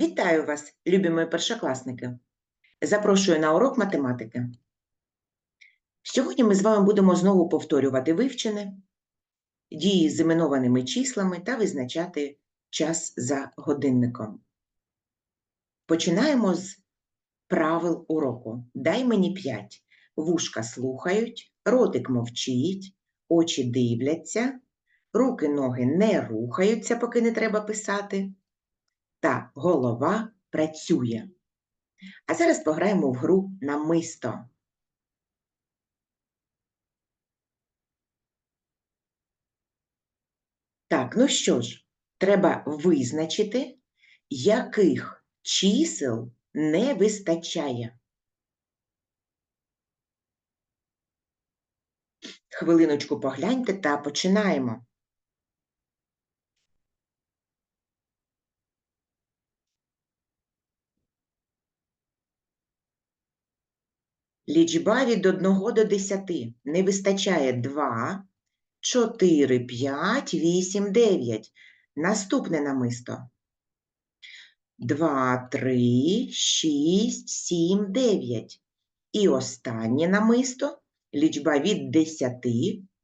Вітаю вас, любі мої першокласники! Запрошую на урок математики. Сьогодні ми з вами будемо знову повторювати вивчене, дії з іменованими числами та визначати час за годинником. Починаємо з правил уроку. Дай мені п'ять. Вушка слухають, ротик мовчить, очі дивляться, руки, ноги не рухаються, поки не треба писати та голова працює. А зараз пограємо в гру намисто. Так, ну що ж, треба визначити, яких чисел не вистачає. Хвилиночку погляньте та починаємо. Лічба від 1 до 10. Не вистачає 2, 4, 5, 8, 9. Наступне намисто. 2, 3, 6, 7, 9. І останнє намисто. Лічба від 10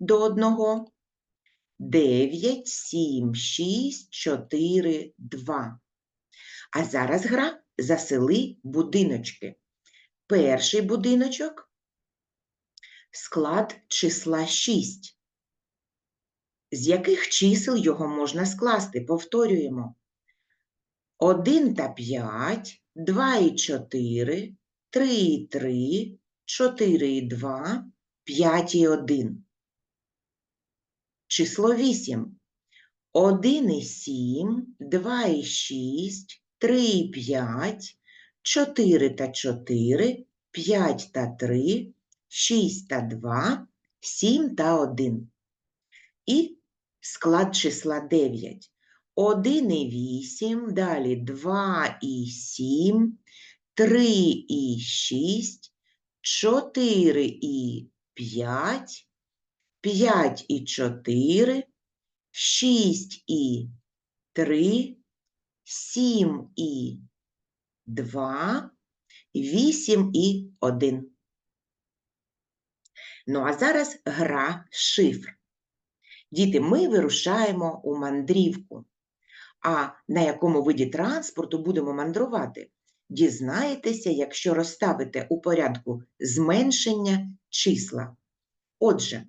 до 1. 9, 7, 6, 4, 2. А зараз гра засели будиночки. Перший будиночок склад числа 6. З яких чисел його можна скласти? Повторюємо. 1 та 5, 2 і 4, 3 і 3, 4 і 2, 5 і 1. Число 8. 1 і 7, 2 і 6, 3 і 5, 4 та 4, 5 та 3, 6 та 2, 7 та 1. І склад числа 9. 1 і 8, далі 2 і 7, 3 і 6, 4 і 5, 5 і 4, 6 і 3, 7 і 2, 8 і 1. Ну, а зараз гра шифр. Діти, ми вирушаємо у мандрівку. А на якому виді транспорту будемо мандрувати? Дізнаєтеся, якщо розставите у порядку зменшення числа. Отже,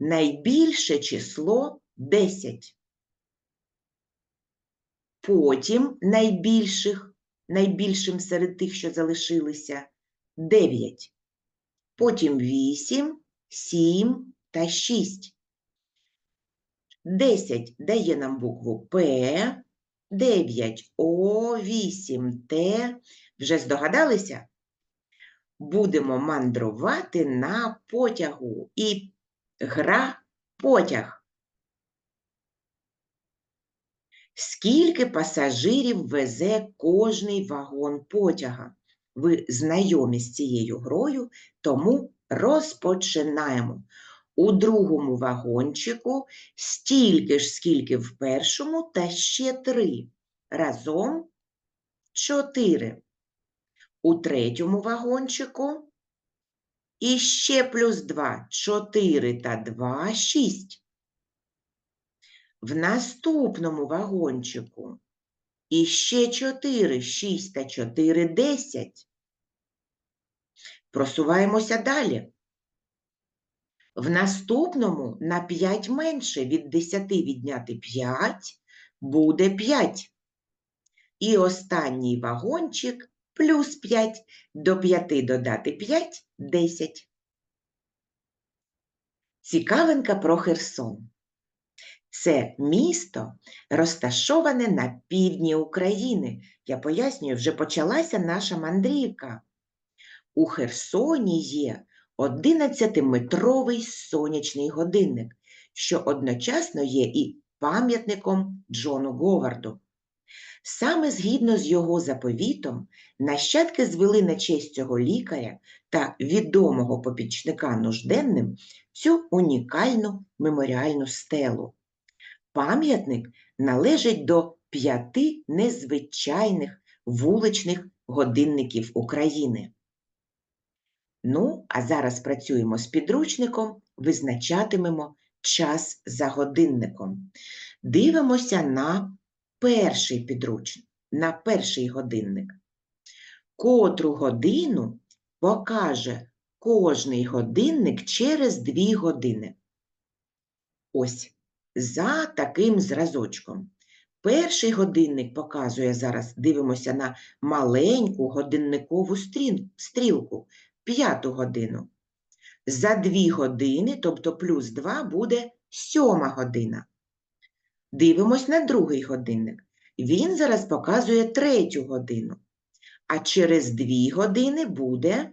найбільше число 10. Потім найбільших найбільшим серед тих, що залишилися, 9. Потім 8, 7 та 6. 10 дає нам букву П, 9 О, 8 Т. Вже здогадалися? Будемо мандрувати на потягу і гра потяг. Скільки пасажирів везе кожний вагон потяга? Ви знайомі з цією грою, тому розпочинаємо. У другому вагончику стільки ж, скільки в першому, та ще три. Разом чотири. У третьому вагончику і ще плюс два. Чотири та два, шість в наступному вагончику. І ще 4, 6 та 4, 10. Просуваємося далі. В наступному на 5 менше від 10 відняти 5 буде 5. І останній вагончик плюс 5 до 5 додати 5 10. Цікавинка про Херсон. Це місто розташоване на півдні України. Я пояснюю, вже почалася наша мандрівка. У Херсоні є 11-метровий сонячний годинник, що одночасно є і пам'ятником Джону Говарду. Саме згідно з його заповітом, нащадки звели на честь цього лікаря та відомого попічника нужденним цю унікальну меморіальну стелу. Пам'ятник належить до п'яти незвичайних вуличних годинників України. Ну, а зараз працюємо з підручником, визначатимемо час за годинником. Дивимося на перший підручник, на перший годинник. Котру годину покаже кожний годинник через дві години. Ось за таким зразочком. Перший годинник показує зараз, дивимося на маленьку годинникову стрілку, п'яту годину. За дві години, тобто плюс 2, буде сьома година. Дивимось на другий годинник. Він зараз показує третю годину. А через дві години буде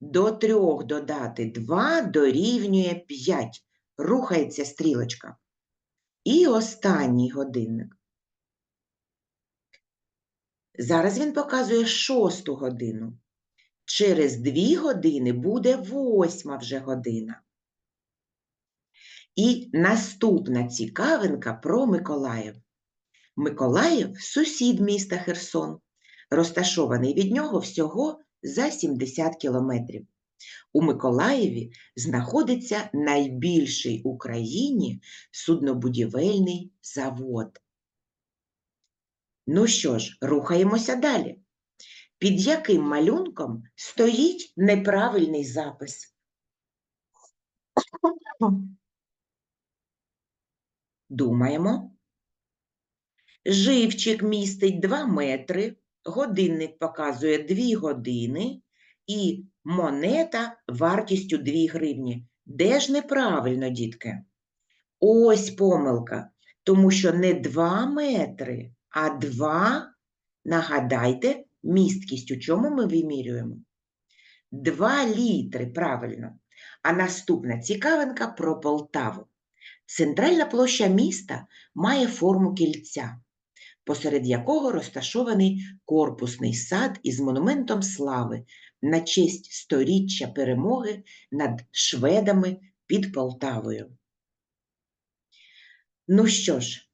до трьох додати 2 дорівнює 5. Рухається стрілочка. І останній годинник. Зараз він показує шосту годину. Через дві години буде восьма вже година. І наступна цікавинка про Миколаїв. Миколаїв – сусід міста Херсон, розташований від нього всього за 70 кілометрів. У Миколаєві знаходиться найбільший в Україні суднобудівельний завод. Ну що ж, рухаємося далі. Під яким малюнком стоїть неправильний запис? Думаємо. Живчик містить 2 метри, годинник показує 2 години і монета вартістю 2 гривні. Де ж неправильно, дітки? Ось помилка, тому що не 2 метри, а 2, нагадайте, місткість у чому ми вимірюємо? 2 літри, правильно. А наступна цікавинка про Полтаву. Центральна площа міста має форму кільця, посеред якого розташований корпусний сад із монументом слави на честь сторіччя перемоги над шведами під Полтавою. Ну що ж,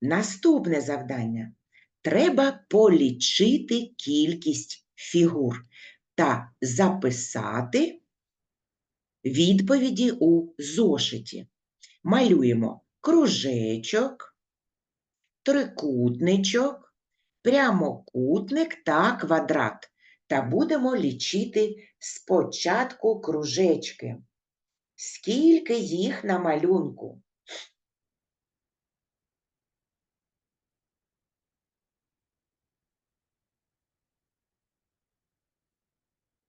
наступне завдання. Треба полічити кількість фігур та записати відповіді у зошиті. Малюємо кружечок, трикутничок, прямокутник та квадрат. Та будемо лічити спочатку кружечки. Скільки їх на малюнку?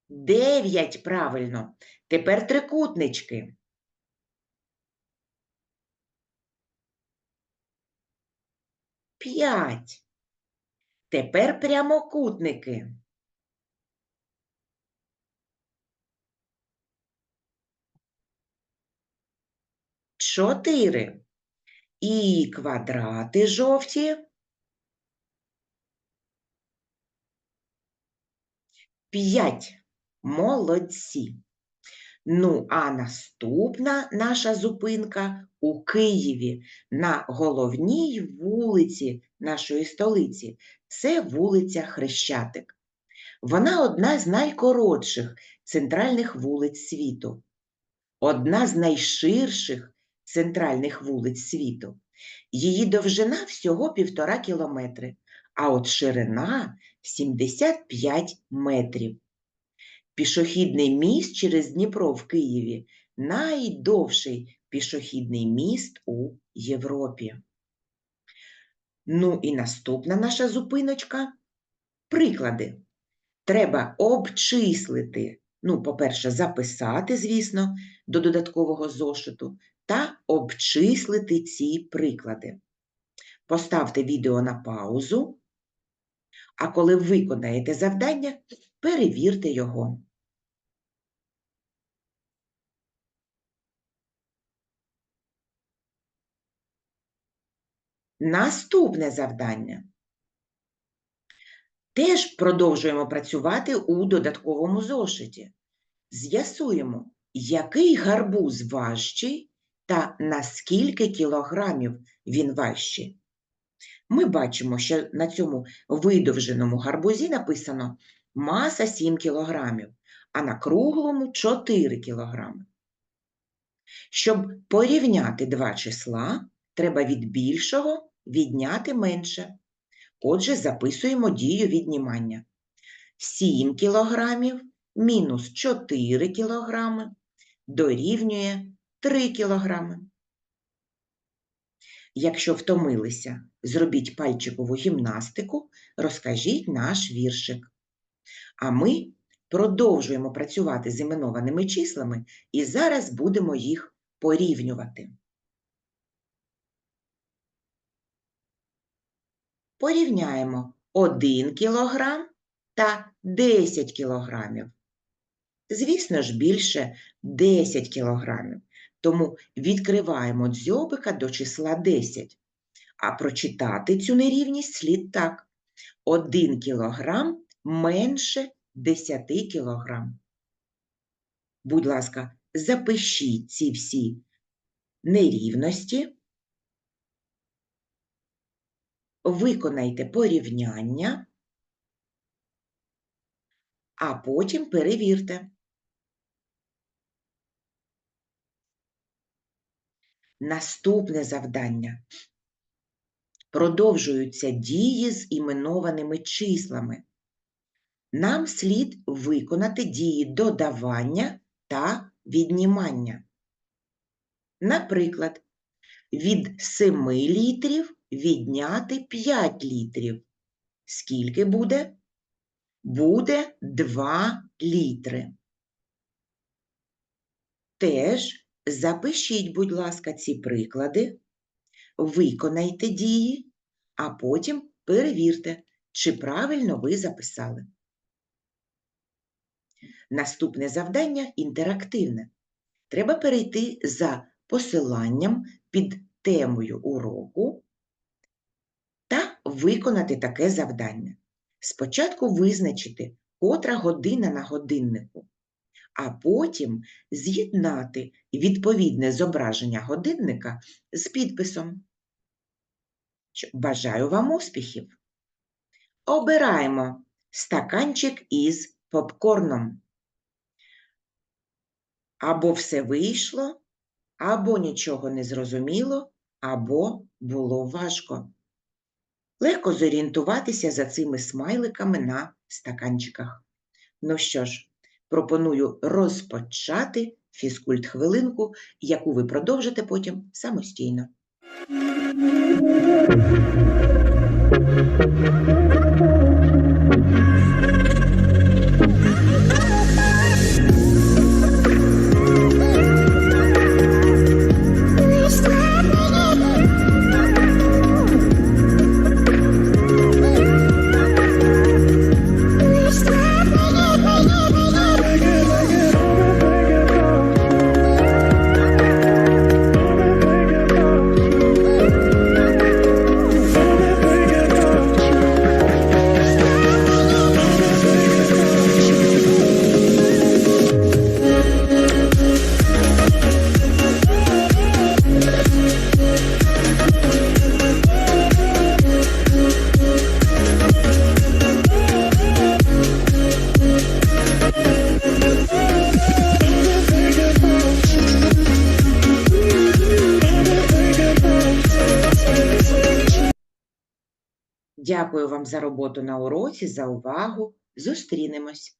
Дев'ять, правильно. Тепер трикутнички. П'ять. Тепер прямокутники. Чотири. І квадрати жовті. П'ять. Молодці. Ну, а наступна наша зупинка у Києві на головній вулиці нашої столиці. Це вулиця Хрещатик. Вона одна з найкоротших центральних вулиць світу, одна з найширших центральних вулиць світу. Її довжина всього півтора кілометри, а от ширина 75 метрів. Пішохідний міст через Дніпро в Києві найдовший пішохідний міст у Європі. Ну і наступна наша зупиночка – приклади. Треба обчислити, ну, по-перше, записати, звісно, до додаткового зошиту, та обчислити ці приклади. Поставте відео на паузу, а коли виконаєте завдання, перевірте його. Наступне завдання. Теж продовжуємо працювати у додатковому зошиті. З'ясуємо, який гарбуз важчий та на скільки кілограмів він важчий. Ми бачимо, що на цьому видовженому гарбузі написано маса 7 кілограмів, а на круглому 4 кілограми. Щоб порівняти два числа, треба від більшого відняти менше. Отже, записуємо дію віднімання. 7 кілограмів мінус 4 кілограми дорівнює 3 кілограми. Якщо втомилися, зробіть пальчикову гімнастику, розкажіть наш віршик. А ми продовжуємо працювати з іменованими числами і зараз будемо їх порівнювати. Порівняємо 1 кілограм та 10 кілограмів. Звісно ж, більше 10 кілограмів, тому відкриваємо дзьобика до числа 10. А прочитати цю нерівність слід так. 1 кілограм менше 10 кілограм. Будь ласка, запишіть ці всі нерівності, виконайте порівняння, а потім перевірте. Наступне завдання. Продовжуються дії з іменованими числами. Нам слід виконати дії додавання та віднімання. Наприклад, від 7 літрів відняти 5 літрів. Скільки буде? Буде 2 літри. Теж запишіть, будь ласка, ці приклади, виконайте дії, а потім перевірте, чи правильно ви записали. Наступне завдання інтерактивне. Треба перейти за посиланням під темою уроку та виконати таке завдання. Спочатку визначити, котра година на годиннику, а потім з'єднати відповідне зображення годинника з підписом. Бажаю вам успіхів! Обираємо стаканчик із попкорном. Або все вийшло, або нічого не зрозуміло, або було важко. Легко зорієнтуватися за цими смайликами на стаканчиках. Ну що ж, пропоную розпочати фізкульт-хвилинку, яку ви продовжите потім самостійно. Дякую вам за роботу на уроці, за увагу. Зустрінемось!